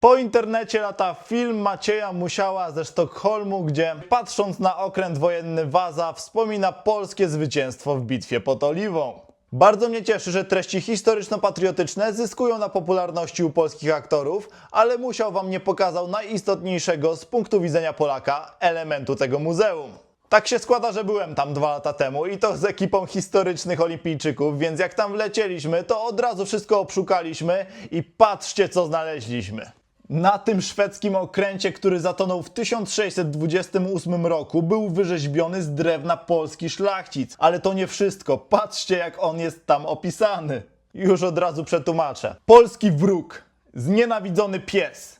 Po internecie lata film Macieja Musiała ze Sztokholmu, gdzie patrząc na okręt wojenny Waza wspomina polskie zwycięstwo w bitwie pod Oliwą. Bardzo mnie cieszy, że treści historyczno-patriotyczne zyskują na popularności u polskich aktorów, ale Musiał wam nie pokazał najistotniejszego z punktu widzenia Polaka elementu tego muzeum. Tak się składa, że byłem tam dwa lata temu i to z ekipą historycznych olimpijczyków, więc jak tam wlecieliśmy, to od razu wszystko obszukaliśmy i patrzcie co znaleźliśmy. Na tym szwedzkim okręcie, który zatonął w 1628 roku, był wyrzeźbiony z drewna polski szlachcic. Ale to nie wszystko. Patrzcie, jak on jest tam opisany. Już od razu przetłumaczę. Polski wróg, znienawidzony pies.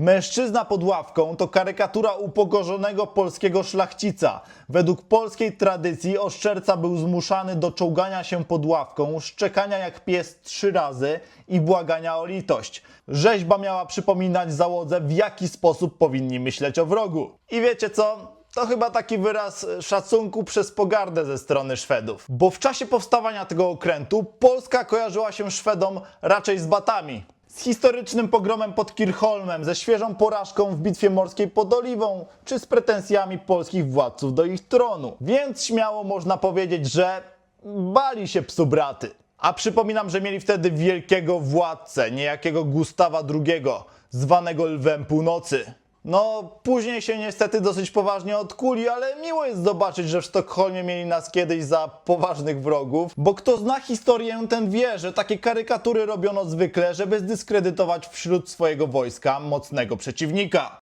Mężczyzna pod ławką to karykatura upokorzonego polskiego szlachcica. Według polskiej tradycji oszczerca był zmuszany do czołgania się pod ławką, szczekania jak pies trzy razy i błagania o litość. Rzeźba miała przypominać załodze, w jaki sposób powinni myśleć o wrogu. I wiecie co? To chyba taki wyraz szacunku przez pogardę ze strony Szwedów. Bo w czasie powstawania tego okrętu Polska kojarzyła się Szwedom raczej z batami. Z historycznym pogromem pod Kirchholmem, ze świeżą porażką w bitwie morskiej pod Oliwą, czy z pretensjami polskich władców do ich tronu. Więc śmiało można powiedzieć, że bali się psu braty. A przypominam, że mieli wtedy wielkiego władcę, niejakiego Gustawa II, zwanego Lwem Północy. No, później się niestety dosyć poważnie odkuli, ale miło jest zobaczyć, że w Sztokholmie mieli nas kiedyś za poważnych wrogów, bo kto zna historię, ten wie, że takie karykatury robiono zwykle, żeby zdyskredytować wśród swojego wojska mocnego przeciwnika.